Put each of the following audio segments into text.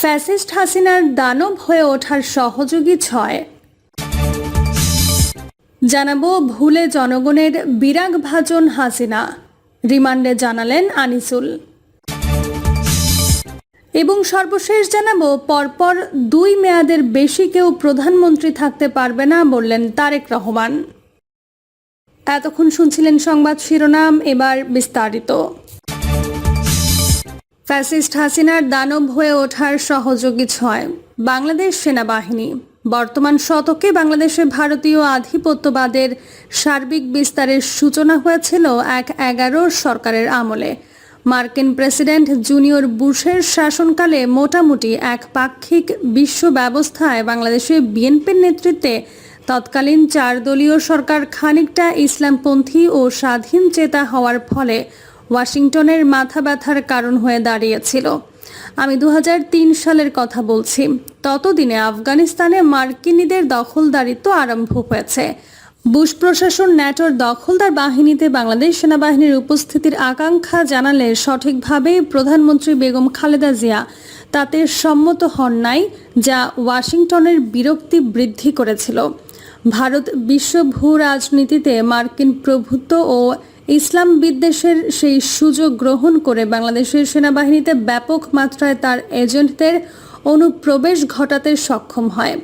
Fascist হাসিনার দানব হয়ে ওঠার সহযোগী ছয়। জানাব ভুলে জনগণের বিরাগ ভাজন হাসিনা। রিমান্ডে জানালেন আনিসুল। এবং সর্বশেষ জানাব, পরপর দুই মেয়াদের বেশি কেউ প্রধানমন্ত্রী থাকতে পারবে না বললেন তারেক রহমান। এতক্ষণ শুনছিলেন সংবাদ শিরোনাম, এবার বিস্তারিত। ফ্যাসিস্ট হাসিনার দানব হয়ে ওঠার সহযোগী ছয়। বাংলাদেশ সেনাবাহিনী। বর্তমান শতকে বাংলাদেশে ভারতীয় আধিপত্যবাদের সার্বিক বিস্তারের সূচনা হয়েছিল এক এগারো সরকারের আমলে। মার্কিন প্রেসিডেন্ট জুনিয়র বুশের শাসনকালে মোটামুটি এক পাক্ষিক বিশ্ব ব্যবস্থায় বাংলাদেশে বিএনপির নেতৃত্বে তৎকালীন চার দলীয় সরকার খানিকটা ইসলামপন্থী ও স্বাধীন চেতা হওয়ার ফলে ওয়াশিংটনের মাথা ব্যথার কারণ হয়ে দাঁড়িয়েছিল। আমি দু হাজার তিন সালের কথা বলছি। ততদিনে আফগানিস্তানে মার্কিনীদের দখলদারিত্ব আরম্ভ হয়েছে। বুশ প্রশাসন ন্যাটোর দখলদার বাহিনীতে বাংলাদেশ সেনাবাহিনীর উপস্থিতির আকাঙ্ক্ষা জানালে সঠিকভাবেই প্রধানমন্ত্রী বেগম খালেদা জিয়া তাতে সম্মত হন নাই, যা ওয়াশিংটনের বিরক্তি বৃদ্ধি করেছিল। ভারত বিশ্ব ভূ রাজনীতিতে মার্কিন প্রভুত্ব ও ইসলাম বিদ্বেষের সেই সুযোগ গ্রহণ করে বাংলাদেশের সেনাবাহিনীতে ব্যাপক মাত্রায় তার এজেন্টদের অনুপ্রবেশ ঘটাতে সক্ষম হয়।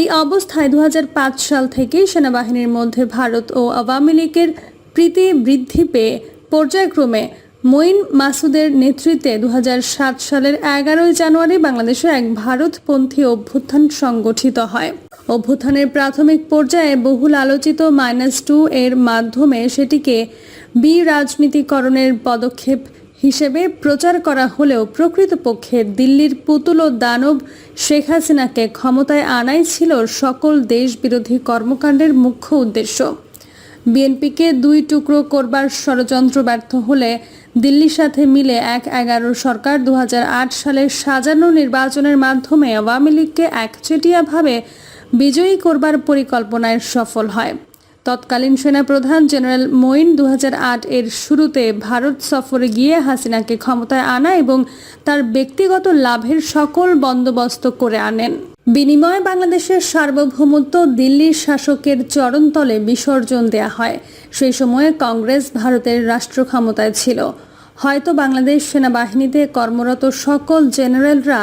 এই অবস্থায় দু হাজার পাঁচ সাল থেকেই সেনাবাহিনীর মধ্যে ভারত ও আওয়ামী লীগের প্রীতি বৃদ্ধি পেয়ে পর্যায়ক্রমে মঈন মাসুদের নেতৃত্বে দু হাজার সাত সালের এগারোই জানুয়ারি বাংলাদেশে এক ভারতপন্থী অভ্যুত্থান সংগঠিত হয়। অভ্যুত্থানের প্রাথমিক পর্যায়ে বহুল আলোচিত মাইনাস টু এর মাধ্যমে সেটিকে বি রাজনীতিকরণের পদক্ষেপ হিসেবে প্রচার করা হলেও প্রকৃতপক্ষে দিল্লির পুতুল ও দানব শেখ হাসিনাকে ক্ষমতায় আনাই ছিল সকল দেশ বিরোধী কর্মকাণ্ডের মুখ্য উদ্দেশ্য। বিএনপিকে দুই টুকরো করবার ষড়যন্ত্র ব্যর্থ হলে দিল্লির সাথে মিলে এক এগারো সরকার দু সালের সাজানো নির্বাচনের মাধ্যমে আওয়ামী লীগকে একচেটিয়াভাবে বিজয়ী করবার পরিকল্পনায় সফল হয়। তৎকালীন সেনাপ্রধান জেনারেল মঈন দুহাজার আট এর শুরুতে ভারত সফরে গিয়ে হাসিনাকে ক্ষমতায় আনা এবং তার ব্যক্তিগত লাভের সকল বন্দোবস্ত করে আনেন। বিনিময়ে বাংলাদেশের সার্বভৌমত্ব দিল্লির শাসকের চরণতলে বিসর্জন দেয়া হয়। সেই সময়ে কংগ্রেস ভারতের রাষ্ট্র ক্ষমতায় ছিল। হয়তো বাংলাদেশ সেনাবাহিনীতে কর্মরত সকল জেনারেলরা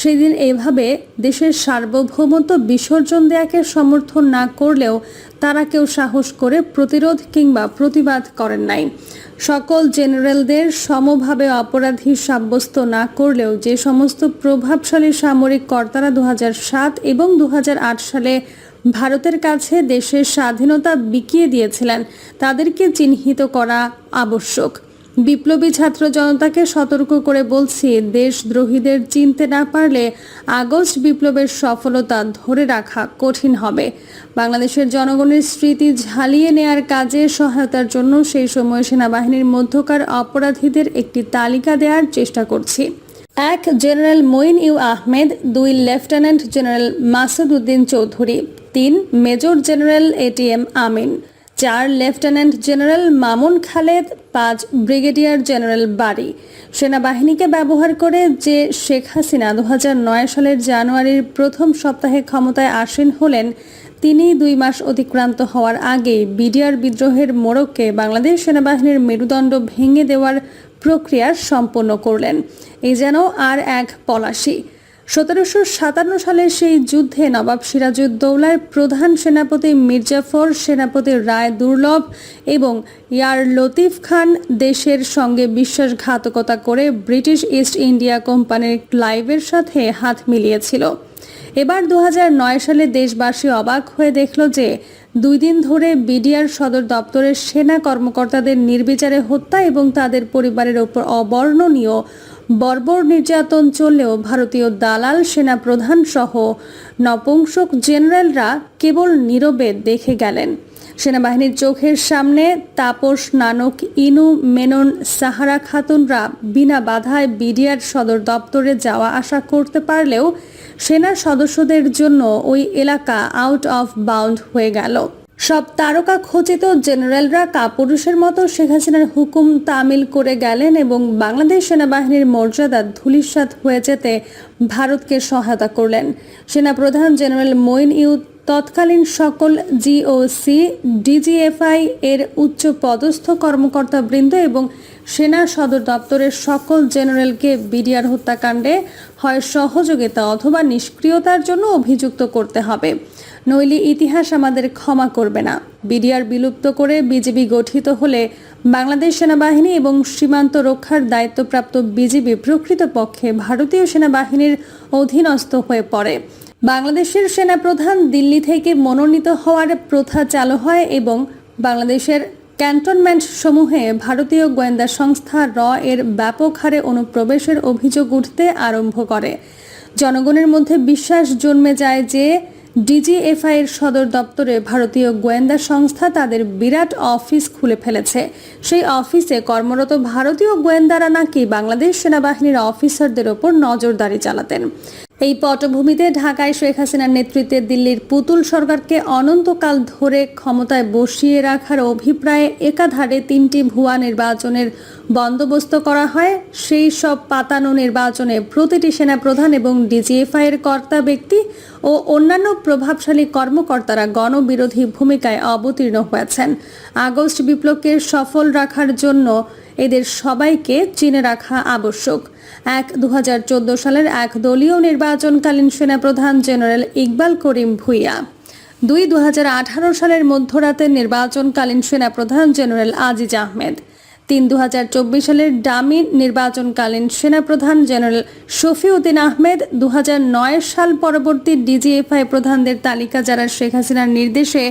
সেদিন এভাবে দেশের সার্বভৌমত্ব বিসর্জন দেয়াকে সমর্থন না করলেও তারা কেউ সাহস করে প্রতিরোধ কিংবা প্রতিবাদ করেন নাই। সকল জেনারেলদের সমভাবে অপরাধী সাব্যস্ত না করলেও যে সমস্ত প্রভাবশালী সামরিক কর্তারা দু হাজার সাত এবং দু হাজার আট সালে ভারতের কাছে দেশের স্বাধীনতা বিকিয়ে দিয়েছিলেন, তাদেরকে চিহ্নিত করা আবশ্যক। বিপ্লবী ছাত্র জনতাকে সতর্ক করে বলছি, দেশদ্রোহীদের চিনতে না পারলে আগস্ট বিপ্লবের সফলতা ধরে রাখা কঠিন হবে। বাংলাদেশের জনগণের স্মৃতি ঝালিয়ে নেয়ার কাজে সহায়তার জন্য সেই সময় সেনাবাহিনীর মধ্যকার অপরাধীদের একটি তালিকা দেওয়ার চেষ্টা করছি। এক জেনারেল মঈন ইউ আহমেদ, দুই লেফটেন্যান্ট জেনারেল মাসুদ উদ্দিন চৌধুরী, তিন মেজর জেনারেল এটিএম আমিন। চার লেফটেন্যান্ট জেনারেল মামুন খালেদ, পাঁচ ব্রিগেডিয়ার জেনারেল বাড়ি সেনাবাহিনীকে ব্যবহার করে যে শেখ হাসিনা দু হাজার নয় সালের জানুয়ারির প্রথম সপ্তাহে ক্ষমতায় আসীন হলেন, তিনি দুই মাস অতিক্রান্ত হওয়ার আগেই বিডিআর বিদ্রোহের মোড়ককে বাংলাদেশ সেনাবাহিনীর মেরুদণ্ড ভেঙে দেওয়ার প্রক্রিয়া সম্পন্ন করলেন। এই যেন আর এক পলাশি। সতেরোশো সাতান্ন সালের সেই যুদ্ধে নবাব সিরাজউদ্দৌলার প্রধান সেনাপতি মির্জাফর, সেনাপতি রায় দুর্লভ এবং ইয়ার লতিফ খান দেশের সঙ্গে বিশ্বাসঘাতকতা করে ব্রিটিশ ইস্ট ইন্ডিয়া কোম্পানির ক্লাইভের সাথে হাত মিলিয়েছিল। এবার দু হাজার নয় সালে দেশবাসী অবাক হয়ে দেখল যে দুই দিন ধরে বিডিআর সদর দপ্তরের সেনা কর্মকর্তাদের নির্বিচারে হত্যা এবং তাদের পরিবারের ওপর অবর্ণনীয় বর্বর নির্যাতন চললেও ভারতীয় দালাল সেনা প্রধান সহ নপুংসক জেনারেলরা কেবল নীরবে দেখে গেলেন। সেনাবাহিনীর চোখের সামনে তাপস নানক, ইনু মেনন, সাহারা খাতুনরা বিনা বাধায় বিডিআর সদর দপ্তরে যাওয়া আসা করতে পারলেও সেনা সদস্যদের জন্য ওই এলাকা আউট অফ বাউন্ড হয়ে গেল। সব তারকা খচিত জেনারেলরা কাপুরুষের মতো শেখ হাসিনার হুকুম তামিল করে গেলেন এবং বাংলাদেশ সেনাবাহিনীর মর্যাদা ধূলিসাৎ হয়ে যেতে ভারতকে সহায়তা করলেন। সেনাপ্রধান জেনারেল মঈন ইউ তৎকালীন সকল জিওসি ডিজিএফআই এর উচ্চ পদস্থ কর্মকর্তাবৃন্দ এবং সেনা সদর দপ্তরের সকল জেনারেলকে বিডিআর হত্যাকাণ্ডে হয় সহযোগিতা অথবা নিষ্ক্রিয়তার জন্য অভিযুক্ত করতে হবে। নইলে ইতিহাস আমাদের ক্ষমা করবে না। বিডিআর বিলুপ্ত করে বিজেপি গঠিত হলে বাংলাদেশ সেনাবাহিনী এবং সীমান্ত রক্ষার দায়িত্বপ্রাপ্ত বিজেপি প্রকৃতপক্ষে ভারতীয় সেনাবাহিনীর অধীনস্থ হয়ে পড়ে। বাংলাদেশের সেনাপ্রধান দিল্লি থেকে মনোনীত হওয়ার প্রথা চালু হয় এবং বাংলাদেশের ক্যান্টনমেন্ট সমূহে ভারতীয় গোয়েন্দা সংস্থা র এর ব্যাপক হারে অনুপ্রবেশের অভিযোগ উঠতে আরম্ভ করে। জনগণের মধ্যে বিশ্বাস জন্মে যায় যে ডিজিএফআই এর সদর দপ্তরে ভারতীয় গোয়েন্দা সংস্থা তাদের বিরাট অফিস খুলে ফেলেছে। সেই অফিসে কর্মরত ভারতীয় গোয়েন্দারা নাকি বাংলাদেশ সেনাবাহিনীর অফিসারদের ওপর নজরদারি চালাতেন। এই পটভূমিতে ঢাকায় শেখ হাসিনার নেতৃত্বে দিল্লির পুতুল সরকারকে অনন্তকাল ধরে ক্ষমতায় বসিয়ে রাখার অভিপ্রায়ে একাধারে তিনটি ভুয়া নির্বাচনের বন্দোবস্ত করা হয়। সেই সব পাতানো নির্বাচনে প্রতিটি সেনাপ্রধান এবং ডিজিএফআই এর কর্তা ব্যক্তি ও অন্যান্য প্রভাবশালী কর্মকর্তারা গণবিরোধী ভূমিকায় অবতীর্ণ হয়েছেন। আগস্ট বিপ্লবকে সফল রাখার জন্য এদের সবাইকে চিনে রাখা আবশ্যক। এক দু সালের এক দলীয় নির্বাচনকালীন সেনাপ্রধান জেনারেল ইকবাল করিম ভুইয়া। দুই দু সালের মধ্যরাতের নির্বাচনকালীন সেনাপ্রধান জেনারেল আজিজ আহমেদ। তিন দু সালের ডামি নির্বাচনকালীন সেনাপ্রধান জেনারেল শফিউদ্দিন আহমেদ। দু হাজার নয় সাল পরবর্তী ডিজিএফআই প্রধানদের তালিকা যারা শেখ হাসিনার নির্দেশে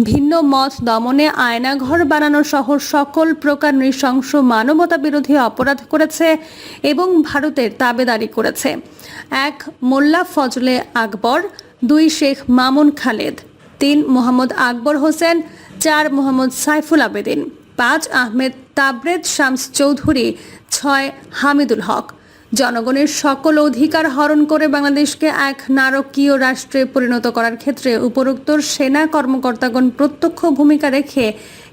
ভিন্ন মত দমনে আয়নাঘর বানানো সহ সকল প্রকার নৃশংস মানবতা বিরোধী অপরাধ করেছে এবং ভারতের তাবেদারি করেছে। এক, মোল্লা ফজলে আকবর। দুই, শেখ মামুন খালেদ। তিন, মোহাম্মদ আকবর হোসেন। চার, মোহাম্মদ সাইফুল আবেদিন। পাঁচ, আহমেদ তাবরেদ শামস চৌধুরী। ছয়, হামিদুল হক। জনগণের সকল অধিকার হরণ করে বাংলাদেশকে এক নারকীয় রাষ্ট্রে পরিণত করার ক্ষেত্রে উপরোক্ত সেনা কর্মকর্তাগণ প্রত্যক্ষ ভূমিকা রেখে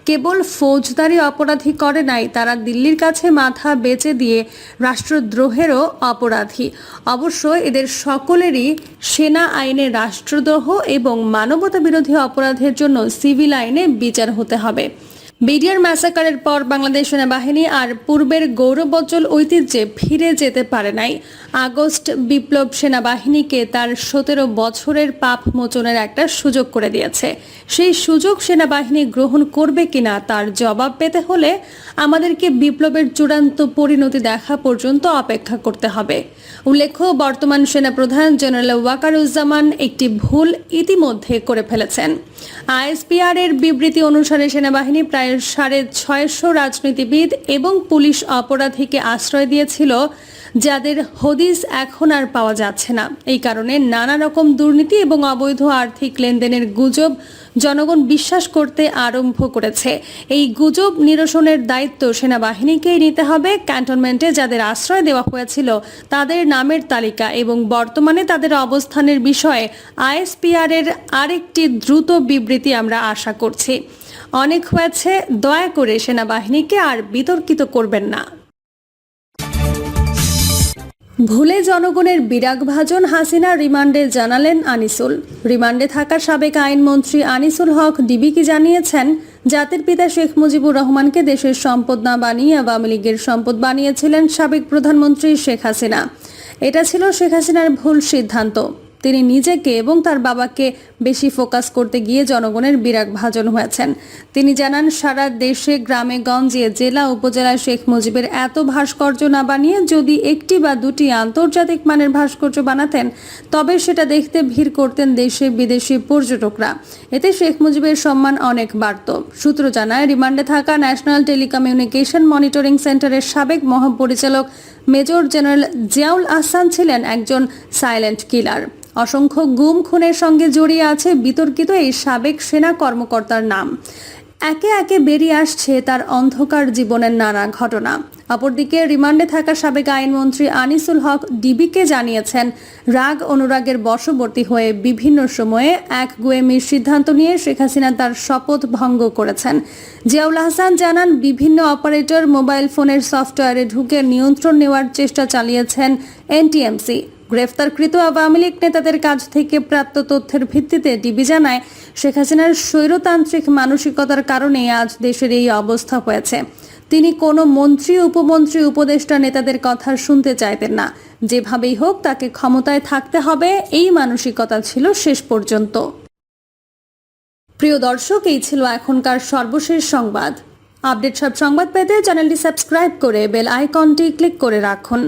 কেবল ফৌজদারি অপরাধী করে নাই, তারা দিল্লির কাছে মাথা বেচে দিয়ে রাষ্ট্রদ্রোহেরও অপরাধী। অবশ্য এদের সকলেরই সেনা আইনে রাষ্ট্রদ্রোহ এবং মানবতা বিরোধী অপরাধের জন্য সিভিল আইনে বিচার হতে হবে। বিডিআর ম্যাসাকারের পর বাংলাদেশ সেনাবাহিনী আর পূর্বের গৌরবোজ্জ্বল ঐতিহ্যে ফিরে যেতে পারে নাই। আগস্ট বিপ্লব সেনাবাহিনীকে তার সতেরো বছরের পাপ মোচনের একটা সুযোগ করে দিয়েছে। সেই সুযোগ সেনাবাহিনী গ্রহণ করবে কিনা তার জবাব পেতে হলে আমাদেরকে বিপ্লবের চূড়ান্ত পরিণতি দেখা পর্যন্ত অপেক্ষা করতে হবে। উল্লেখ্য, বর্তমান সেনাপ্রধান জেনারেল ওয়াকারুজ্জামান একটি ভুল ইতিমধ্যে করে ফেলেছেন। আইএসপিআর এর বিবৃতি অনুসারে সেনাবাহিনী প্রায় সাড়ে ছয়শো রাজনীতিবিদ এবং পুলিশ অপরাধীকে আশ্রয় দিয়েছিল, যাদের হদিস এখন আর পাওয়া যাচ্ছে না। এই কারণে নানা রকম দুর্নীতি এবং অবৈধ আর্থিক লেনদেনের গুজব জনগণ বিশ্বাস করতে আরম্ভ করেছে। এই গুজব নিরসনের দায়িত্ব সেনাবাহিনীকেই নিতে হবে। ক্যান্টনমেন্টে যাদের আশ্রয় দেওয়া হয়েছিল, তাদের নামের তালিকা এবং বর্তমানে তাদের অবস্থানের বিষয়ে আইএসপিআর এর আরেকটি দ্রুত বিবৃতি আমরা আশা করছি। অনেক হয়েছে, দয়া করে সেনাবাহিনীকে আর বিতর্কিত করবেন না। ভুলে জনগণের বিরাগ ভাজন হাসিনা রিমান্ডে জানালেন আনিসুল। রিমান্ডে থাকা সাবেক আইনমন্ত্রী আনিসুল হক ডিবিকে জানিয়েছেন, জাতির পিতা শেখ মুজিবুর রহমানকে দেশের সম্পদ না বানিয়ে আওয়ামী লীগের সম্পদ বানিয়েছিলেন সাবেক প্রধানমন্ত্রী শেখ হাসিনা। এটা ছিল শেখ হাসিনার ভুল সিদ্ধান্ত। তিনি নিজেকে এবং তার বাবাকে বেশি ফোকাস করতে গিয়ে জনগণের বিরাগ ভাজন হয়েছেন। তিনি জানান, সারা দেশে, গ্রামে, গঞ্জে, জেলা, উপজেলায় শেখ মুজিবের এত ভাস্কর্য না বানিয়ে যদি একটি বা দুটি আন্তর্জাতিক মানের ভাস্কর্য বানাতেন, তবে সেটা দেখতে ভিড় করতেন দেশে বিদেশি পর্যটকরা। এতে শেখ মুজিবের সম্মান অনেক বাড়ত। সূত্র জানায়, রিমান্ডে থাকা ন্যাশনাল টেলিকমিউনিকেশন মনিটরিং সেন্টারের সাবেক মহাপরিচালক মেজর জেনারেল জিয়াউল আহসান ছিলেন একজন সাইলেন্ট কিলার। অসংখ্য গুম, খুনের সঙ্গে জড়িয়ে আছে বিতর্কিত এই সাবেক সেনা কর্মকর্তার নাম। একে একে বেরিয়ে আসছে তার অন্ধকার জীবনের নানা ঘটনা। অপরদিকে রিমান্ডে থাকা সাবেক আইনমন্ত্রী আনিসুল হক ডিবিকে জানিয়েছেন, রাগ অনুরাগের বশবর্তী হয়ে বিভিন্ন সময়ে এক গোয়েমির সিদ্ধান্ত নিয়ে শেখ হাসিনা তার শপথ ভঙ্গ করেছেন। জিয়াউল হাসান জানান, বিভিন্ন অপারেটর মোবাইল ফোনের সফটওয়্যারে ঢুকে নিয়ন্ত্রণ নেওয়ার চেষ্টা চালিয়েছেন এনটিএমসি। গ্রেফতারকৃত আওয়ামী লীগ নেতাদের কাছ থেকে প্রাপ্ত তথ্যের ভিত্তিতে ডিবি জানায়, শেখ হাসিনার স্বৈরতান্ত্রিক মানসিকতার কারণে আজ দেশের এই অবস্থা হয়েছে। তিনি কোনো মন্ত্রী, উপমন্ত্রী, উপদেষ্টা নেতাদের কথা শুনতে চাইতেন না। যেভাবেই হোক, তাকে ক্ষমতায় থাকতে হবে, এই মানসিকতা ছিল শেষ পর্যন্ত। প্রিয় দর্শক, এই ছিল এখনকার সর্বশেষ সংবাদ। আপডেট সব সংবাদ পেতে চ্যানেলটি সাবস্ক্রাইব করে বেল আইকনটি ক্লিক করে রাখুন।